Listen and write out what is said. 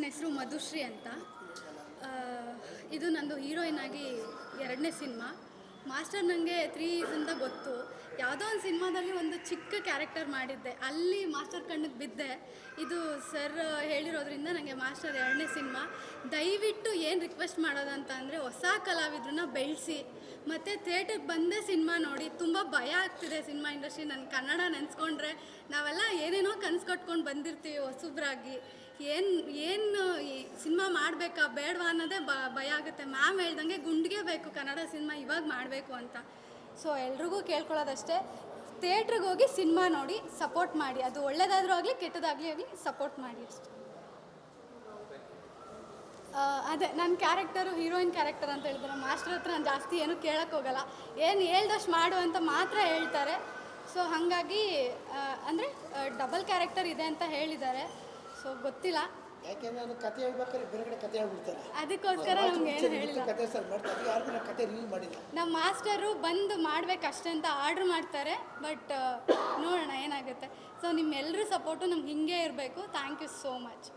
ನನ್ನ ಹೆಸರು ಮಧುಶ್ರೀ ಅಂತ. ಇದು ನಂದು ಹೀರೋಯಿನ್ ಆಗಿ ಎರಡನೇ ಸಿನಿಮಾ. ಮಾಸ್ಟರ್ ನನಗೆ ತ್ರೀ ಇಂದ ಗೊತ್ತು. ಯಾವುದೋ ಒಂದು ಸಿನಿಮಾದಲ್ಲಿ ಒಂದು ಚಿಕ್ಕ ಕ್ಯಾರೆಕ್ಟರ್ ಮಾಡಿದ್ದೆ. ಅಲ್ಲಿ ಮಾಸ್ಟರ್ ಕಣ್ಣಿಗೆ ಬಿದ್ದೆ. ಇದು ಸರ್ ಹೇಳಿರೋದ್ರಿಂದ ನನಗೆ ಮಾಸ್ಟರ್ ಎರಡನೇ ಸಿನಿಮಾ. ದಯವಿಟ್ಟು ಏನು ರಿಕ್ವೆಸ್ಟ್ ಮಾಡೋದಂತ ಅಂದರೆ ಹೊಸ ಕಲಾವಿದ್ರನ್ನ ಬೆಳೆಸಿ. ಮತ್ತು ಥಿಯೇಟರ್ಗೆ ಬಂದೇ ಸಿನಿಮಾ ನೋಡಿ ತುಂಬ ಭಯ ಆಗ್ತಿದೆ ಸಿನಿಮಾ ಇಂಡಸ್ಟ್ರಿ. ನನ್ನ ಕನ್ನಡ ನೆನೆಸ್ಕೊಂಡ್ರೆ ನಾವೆಲ್ಲ ಏನೇನೋ ಕನಸು ಕಟ್ಕೊಂಡು ಬಂದಿರ್ತೀವಿ ಹೊಸಬ್ರಾಗಿ. ಏನು ಏನು ಸಿನಿಮಾ ಮಾಡಬೇಕಾ? ಬೇಡವಾ ಅನ್ನೋದೇ ಭಯ ಆಗುತ್ತೆ. ಮ್ಯಾಮ್ ಹೇಳ್ದಂಗೆ ಗುಂಡಿಗೆ ಬೇಕು ಕನ್ನಡ ಸಿನಿಮಾ ಇವಾಗ ಮಾಡಬೇಕು ಅಂತ. ಸೊ ಎಲ್ರಿಗೂ ಕೇಳ್ಕೊಳ್ಳೋದಷ್ಟೇ, ಥಿಯೇಟ್ರಿಗೆ ಹೋಗಿ ಸಿನಿಮಾ ನೋಡಿ ಸಪೋರ್ಟ್ ಮಾಡಿ. ಅದು ಒಳ್ಳೆಯದಾದರೂ ಆಗಲಿ, ಕೆಟ್ಟದಾಗಲಿ ಆಗಲಿ ಸಪೋರ್ಟ್ ಮಾಡಿ ಅಷ್ಟೇ. ಅದೇ ನನ್ನ ಕ್ಯಾರೆಕ್ಟರು ಹೀರೋಯಿನ್ ಕ್ಯಾರೆಕ್ಟರ್ ಅಂತ ಹೇಳಿದ್ರೆ ಮಾಸ್ಟರ್ ಹತ್ರ ನಾನು ಜಾಸ್ತಿ ಏನು ಕೇಳಕ್ಕೆ ಹೋಗಲ್ಲ. ಏನು ಹೇಳ್ದಷ್ಟು ಮಾಡು ಅಂತ ಮಾತ್ರ ಹೇಳ್ತಾರೆ. ಸೊ ಹಾಗಾಗಿ ಅಂದರೆ ಡಬಲ್ ಕ್ಯಾರೆಕ್ಟರ್ ಇದೆ ಅಂತ ಹೇಳಿದ್ದಾರೆ. ಸೊ ಗೊತ್ತಿಲ್ಲ. ಯಾಕೆಂದ್ರೆ ನಾನು ಕತೆ ಹೇಳ್ಬೇಕಾದ್ರೆ ಬೇರೆ ಕಡೆ ಕತೆ ಹೇಳ್ಬಿಡ್ತಾರೆ. ಅದಕ್ಕೋಸ್ಕರ ನಮ್ಗೆ ಏನು ಹೇಳಿಲ್ಲ. ಕತೆ ಸರ್ ಮಾಡ್ತಾರೆ ಯಾರು ನಾನು ಕತೆ ರೀಲ್ ಮಾಡಿಲ್ಲ. ನಮ್ಮ ಮಾಸ್ಟರು ಬಂದು ಮಾಡ್ಬೇಕಷ್ಟೇ ಅಂತ ಆರ್ಡ್ರ್ ಮಾಡ್ತಾರೆ. ಬಟ್ ನೋಡೋಣ ಏನಾಗುತ್ತೆ. ಸೊ ನಿಮ್ಮೆಲ್ಲರೂ ಸಪೋರ್ಟು ನಮ್ಗೆ ಹಿಂಗೆ ಇರಬೇಕು. Thank you so much